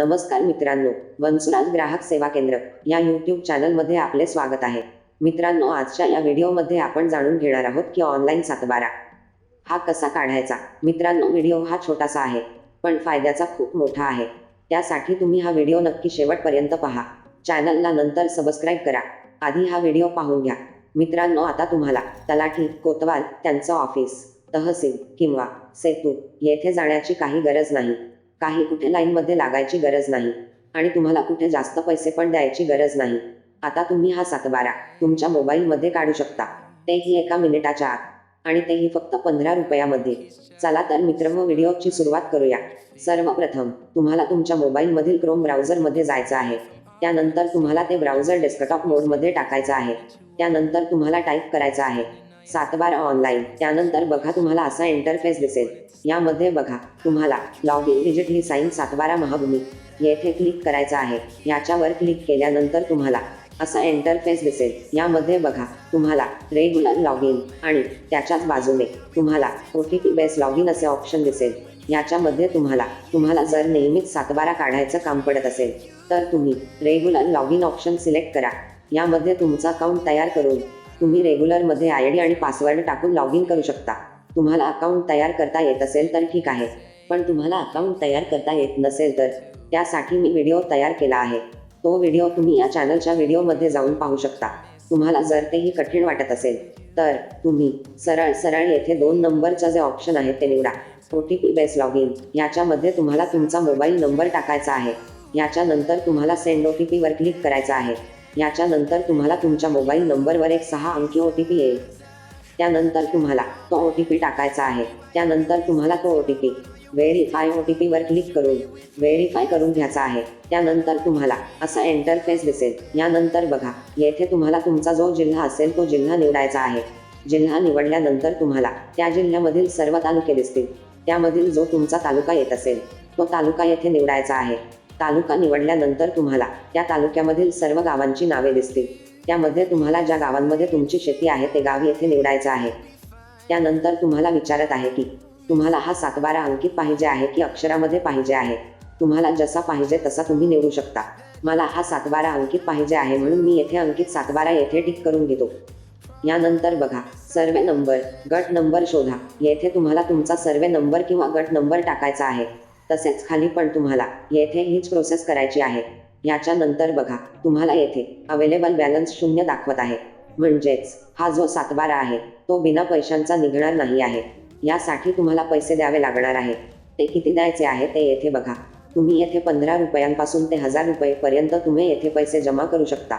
नमस्कार मित्रांनो वंसुराज ग्राहक सेवा केंद्र या यूट्यूब चॅनलमध्ये आपले स्वागत आहे. मित्रांनो आजच्या या व्हिडिओमध्ये आपण जाणून घेणार आहोत की ऑनलाईन सातबारा हा कसा काढायचा? मित्रांनो व्हिडिओ हा छोटासा आहे पण फायद्याचा खूप मोठा आहे. त्यासाठी तुम्ही हा व्हिडिओ नक्की शेवटपर्यंत पहा. चॅनलला नंतर सबस्क्राईब करा. आधी हा व्हिडिओ पाहून घ्या. मित्रांनो आता तुम्हाला तलाठी कोतवाल त्यांचं ऑफिस तहसील किंवा सेतू येथे जाण्याची काही गरज नाही. काही कुठे लाईनमध्ये लागायची गरज नाही. आणि तुम्हाला कुठे जास्त पैसे पण द्यायची गरज नाही. आता तुम्ही हा सातबारा तुमच्या मोबाईलमध्ये काढू शकता. तेही एका मिनिटाच्या आत. आणि तेही फक्त पंधरा रुपयामध्ये. चला तर मित्र व्हिडिओची सुरुवात करूया. सर्वप्रथम तुम्हाला तुमच्या मोबाईलमधील क्रोम ब्राउझरमध्ये जायचं आहे. त्यानंतर तुम्हाला ते ब्राउझर डेस्कटॉप मोडमध्ये टाकायचं आहे. त्यानंतर तुम्हाला टाईप करायचं आहे. सातबारा ऑनलाईन त्यानंतर बघा तुम्हाला असा इंटरफेस दिसेल. यामध्ये बघा तुम्हाला लॉग इन डिजिट ही साईन सातबारा महाभूमी. येथे क्लिक करायचं आहे. याच्यावर क्लिक केल्यानंतर तुम्हाला असा इंटरफेस दिसेल. यामध्ये बघा तुम्हाला रेग्युलर लॉग इन आणि त्याच्याच बाजूने तुम्हाला O T P base log in असे ऑप्शन दिसेल. याच्यामध्ये तुम्हाला तुम्हाला जर नेहमीच सातबारा काढायचं काम पडत असेल तर तुम्ही regular log in option select करा. यामध्ये तुमचा अकाउंट तयार करून तुम्ही रेग्युलरमध्ये आय डी आणि पासवर्ड टाकून लॉग इन करू शकता. तुम्हाला अकाउंट तयार करता येत असेल तर ठीक आहे. पण तुम्हाला अकाउंट तयार करता येत नसेल तर त्यासाठी मी व्हिडिओ तयार केला आहे. तो व्हिडिओ तुम्ही या चॅनलच्या व्हिडिओमध्ये जाऊन पाहू शकता. तुम्हाला जर तेही कठीण वाटत असेल तर तुम्ही सरळ सरळ येथे दोन नंबरचं जे ऑप्शन आहे ते निवडा. O T P base log in याच्यामध्ये तुम्हाला तुमचा मोबाईल नंबर टाकायचा आहे. याच्यानंतर तुम्हाला सेंड ओ टी पीवर क्लिक करायचा आहे. याच्यानंतर तुम्हाला तुमच्या मोबाईल नंबरवर एक सहा अंकी ओ टी पी येईल. त्यानंतर तुम्हाला तो ओ टी पी टाकायचा आहे. त्यानंतर तुम्हाला तो O T P verify O T पीवर क्लिक करून व्हेरीफाय करून घ्यायचा आहे. त्यानंतर तुम्हाला असा इंटरफेस दिसेल. यानंतर बघा येथे तुम्हाला तुमचा जो जिल्हा असेल तो जिल्हा निवडायचा आहे. जिल्हा निवडल्यानंतर तुम्हाला त्या जिल्ह्यामधील सर्व तालुके दिसतील. त्यामधील जो तुमचा तालुका येत असेल तो तालुका येथे निवडायचा आहे. तालुका निवडल्यानंतर तुम्हाला त्या तालुक्यामधील सर्व गावांची नावे दिसतील. त्यामध्ये तुम्हाला ज्या गावांमध्ये तुमची शेती आहे ते गाव येथे निवडायचं आहे. त्यानंतर तुम्हाला विचारत आहे की तुम्हाला हा सातबारा अंकित पाहिजे आहे की अक्षरामध्ये पाहिजे आहे? तुम्हाला जसा पाहिजे तसा तुम्ही निवडू शकता. मला हा सातबारा अंकित पाहिजे आहे म्हणून मी येथे अंकित सातबारा येथे टिक करून घेतो. यानंतर बघा सर्वे नंबर गट नंबर शोधा. येथे तुम्हाला तुमचा सर्वे नंबर किंवा गट नंबर टाकायचा आहे. तसेच खाली पण तुम्हाला येथे हीच प्रोसेस करायची आहे. याच्यानंतर बघा तुम्हाला येथे अवेलेबल बॅलन्स शून्य दाखवत आहे. म्हणजेच हा जो सातबारा आहे तो बिना पैशांचा निघणार नाही आहे. यासाठी तुम्हाला पैसे द्यावे लागणार आहे. ते किती द्यायचे आहे ते येथे बघा. तुम्ही येथे पंधरा रुपयांपासून ते हजार रुपयेपर्यंत तुम्ही येथे पैसे जमा करू शकता.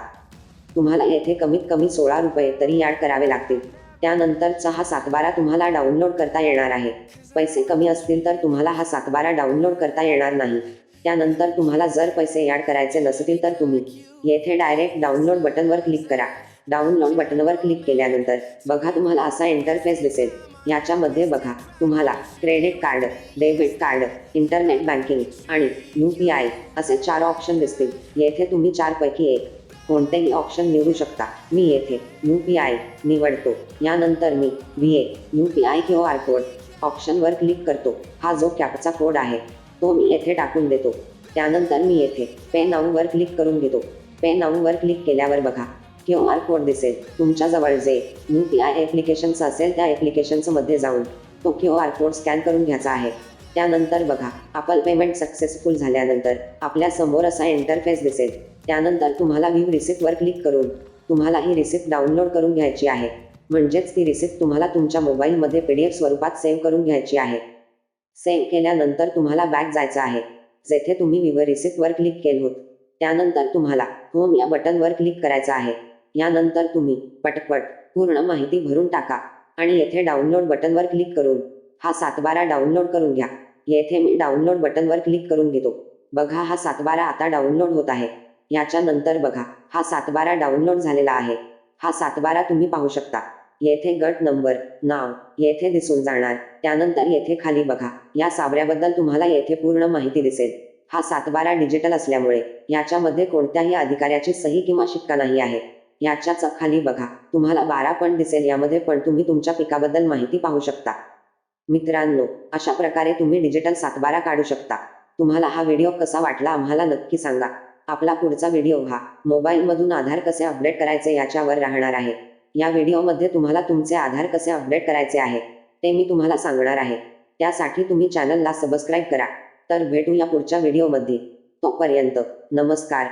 तुम्हाला येथे कमीत कमी सोळा रुपये तरी ॲड करावे लागतील. त्यानंतरचा हा सातबारा तुम्हाला डाउनलोड करता येणार आहे. पैसे कमी असतील तर तुम्हाला हा सातबारा डाउनलोड करता येणार नाही. त्यानंतर तुम्हाला जर पैसे ॲड करायचे नसतील तर तुम्ही येथे डायरेक्ट डाउनलोड बटनवर क्लिक करा. डाउनलोड बटनवर क्लिक केल्यानंतर बघा तुम्हाला असा इंटरफेस दिसेल. याच्यामध्ये बघा तुम्हाला credit card debit card internet banking आणि यू पी आय असे चार ऑप्शन दिसतील. येथे तुम्ही चारपैकी एक कोणतेही ऑप्शन निवडू शकता. मी येथे यू पी आय निवडतो. यानंतर मी V A U P I Q R code ऑप्शनवर क्लिक करतो. हा जो कॅपचा कोड आहे तो मी येथे टाकून देतो. त्यानंतर मी येथे पे नाऊवर क्लिक करून घेतो. पे नाऊवर क्लिक केल्यावर बघा क्यू आर कोड दिसेल. तुमच्याजवळ जे यू पी आय ॲप्लिकेशन्स असेल त्या ॲप्लिकेशन्समध्ये जाऊन तो क्यू आर कोड स्कॅन करून घ्यायचा आहे. त्यानंतर बघा आपल पेमेंट सक्सेसफुल झाल्यानंतर आपल्यासमोर असा इंटरफेस दिसेल. त्यानंतर तुम्हाला व्ह्यू रिसिप्टवर क्लिक करून तुम्हाला ही रिसिप्ट डाउनलोड करून घ्यायची आहे. म्हणजेच ती रिसिप्ट तुम्हाला तुमच्या मोबाईलमध्ये पी डी एफ स्वरूपात सेव्ह करून घ्यायची आहे. सेव्ह केल्यानंतर तुम्हाला बॅक जायचं आहे. जेथे तुम्ही विवर रिसिप्टवर क्लिक केलं होत त्यानंतर तुम्हाला होम या बटनवर क्लिक करायचं आहे. यानंतर तुम्ही पटपट पूर्ण माहिती भरून टाका आणि येथे डाउनलोड बटनवर क्लिक करून हा सातबारा डाउनलोड करून घ्या. येथे मी डाउनलोड बटनवर क्लिक करून घेतो. बघा हा सातबारा आता डाउनलोड होत आहे. याच्यानंतर बघा हा सातबारा डाउनलोड झालेला आहे. हा सातबारा तुम्ही पाहू शकता. येथे गट नंबर नाव येथे दिसून जाणार. त्यानंतर येथे खाली बघा या सावऱ्याबद्दल तुम्हाला येथे पूर्ण माहिती दिसेल. हा सातबारा डिजिटल असल्यामुळे याच्यामध्ये कोणत्याही अधिकाऱ्याची सही किंवा शिक्का नाही आहे. याच्याच खाली बघा तुम्हाला बारा पण दिसेल यामध्ये पण तुम्ही तुमच्या पिकाबद्दल माहिती पाहू शकता. मित्रांनो अशा प्रकारे तुम्ही डिजिटल सातबारा काढू शकता. तुम्हाला हा व्हिडिओ कसा वाटला आम्हाला नक्की सांगा. आपला पुढचा व्हिडिओ हा मोबाईलमधून आधार कसे अपडेट करायचे याच्यावर राहणार आहे. या व्हिडिओमध्ये तुम्हाला तुमचे आधार कसे अपडेट करायचे आहे ते मी तुम्हाला सांगणार आहे. त्यासाठी तुम्ही चॅनलला सबस्क्राईब करा. तर भेटूया पुढच्या व्हिडिओमध्ये. तोपर्यंत नमस्कार.